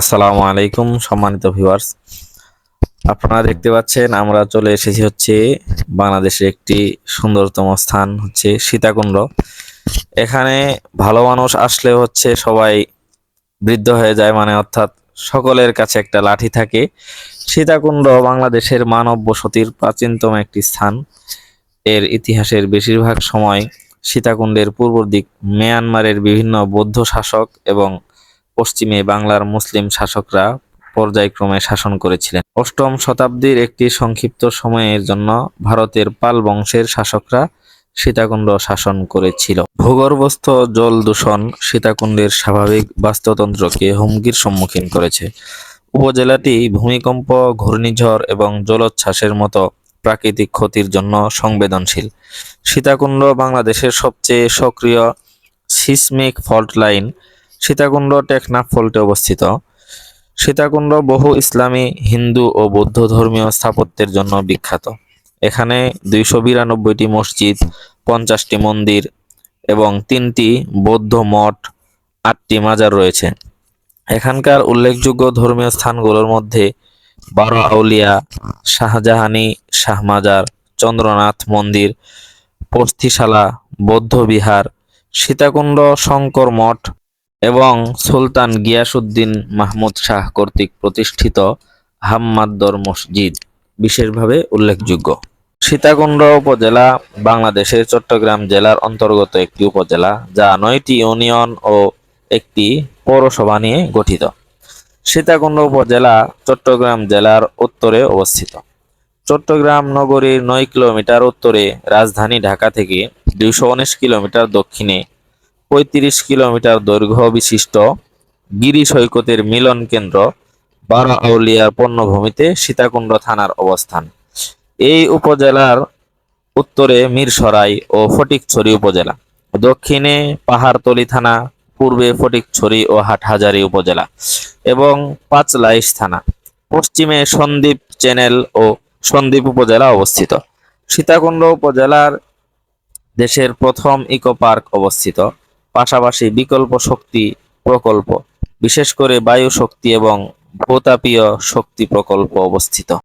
আসসালামু আলাইকুম, সম্মানিত ভিউয়ার্স আপনারা দেখতে পাচ্ছেন, আমরা চলে এসেছি হচ্ছে বাংলাদেশের একটি সুন্দরতম স্থান হচ্ছে সীতাকুণ্ড। এখানে ভালো মানুষ আসলে হচ্ছে সবাই বৃদ্ধ হয়ে যায় মানে অর্থাৎ সকলের কাছে একটা লাঠি থাকে। সীতাকুণ্ড বাংলাদেশের মানব বসতির প্রাচীনতম একটি স্থান। এর ইতিহাসের বেশিরভাগ সময় সীতাকুণ্ডের পূর্ব দিক মিয়ানমারের বিভিন্ন বৌদ্ধ শাসক এবং পশ্চিমে বাংলার মুসলিম শাসকরা পর্যায়ক্রমে শাসন করেছিলেন। অষ্টম শতাব্দীর একটি সংক্ষিপ্ত সময়ের জন্য ভারতের পাল বংশের শাসকরা সীতাকুণ্ড শাসন করেছিল। ভূগর্ভস্থ জল দূষণ সীতাকুণ্ডের স্বাভাবিক বাস্তুতন্ত্রকে হুমকির সম্মুখীন করেছে। উপজেলাটি ভূমিকম্প, ঘূর্ণিঝড় এবং জলোচ্ছ্বাসের মতো প্রাকৃতিক ক্ষতির জন্য সংবেদনশীল। সীতাকুণ্ড বাংলাদেশের সবচেয়ে সক্রিয় seismic fault line Sitakunda Teknaf ফল্টে অবস্থিত। সীতাকুণ্ড বহু ইসলামী, হিন্দু ও বৌদ্ধ ধর্মীয় স্থাপত্যের জন্য বিখ্যাত। এখানে দুইশো বিরানব্বইটি মসজিদ, পঞ্চাশটি মন্দির এবং তিনটি বৌদ্ধ মঠ, আটটি মাজার রয়েছে। এখানকার উল্লেখযোগ্য ধর্মীয় স্থানগুলোর মধ্যে বারো আউলিয়া, শাহজাহানি, শাহমাজার, চন্দ্রনাথ মন্দির পস্থিশালা বৌদ্ধবিহার, সীতাকুণ্ড শঙ্কর মঠ এবং সুলতান গিয়াসুদ্দিন মাহমুদ শাহ কর্তৃক প্রতিষ্ঠিত হাম্মাদ্দর মসজিদ, বিশেষভাবে উল্লেখযোগ্য। সীতাকুণ্ড উপজেলা বাংলাদেশের চট্টগ্রাম জেলার অন্তর্গত একটি উপজেলা, যা নয়টি ইউনিয়ন ও একটি পৌরসভা নিয়ে গঠিত। সীতাকুণ্ড উপজেলা চট্টগ্রাম জেলার উত্তরে অবস্থিত। চট্টগ্রাম নগরীর নয় কিলোমিটার উত্তরে রাজধানী ঢাকা থেকে দুইশো উনিশ কিলোমিটার দক্ষিণে পঁয়ত্রিশ কিলোমিটার দৈর্ঘ্য বিশিষ্ট গিরি সৈকতের মিলন কেন্দ্র বারো আউলিয়ার পণ্যভূমিতে সীতাকুণ্ড থানার অবস্থান। এই উপজেলার উত্তরে মিরসরাই ও ফটিকছড়ি উপজেলা। দক্ষিণে পাহাড়তলি থানা, পূর্বে ফটিকছড়ি ও হাটহাজারী উপজেলা এবং পাঁচলাইশ থানা। পশ্চিমে সন্দ্বীপ চ্যানেল ও সন্দ্বীপ উপজেলা অবস্থিত। সীতাকুণ্ড উপজেলার দেশের প্রথম ইকো পার্ক অবস্থিত। পাশাপাশি বিকল্প শক্তি প্রকল্প বিশেষ করে বায়ু শক্তি এবং ভূতাপীয় শক্তি প্রকল্প অবস্থিত।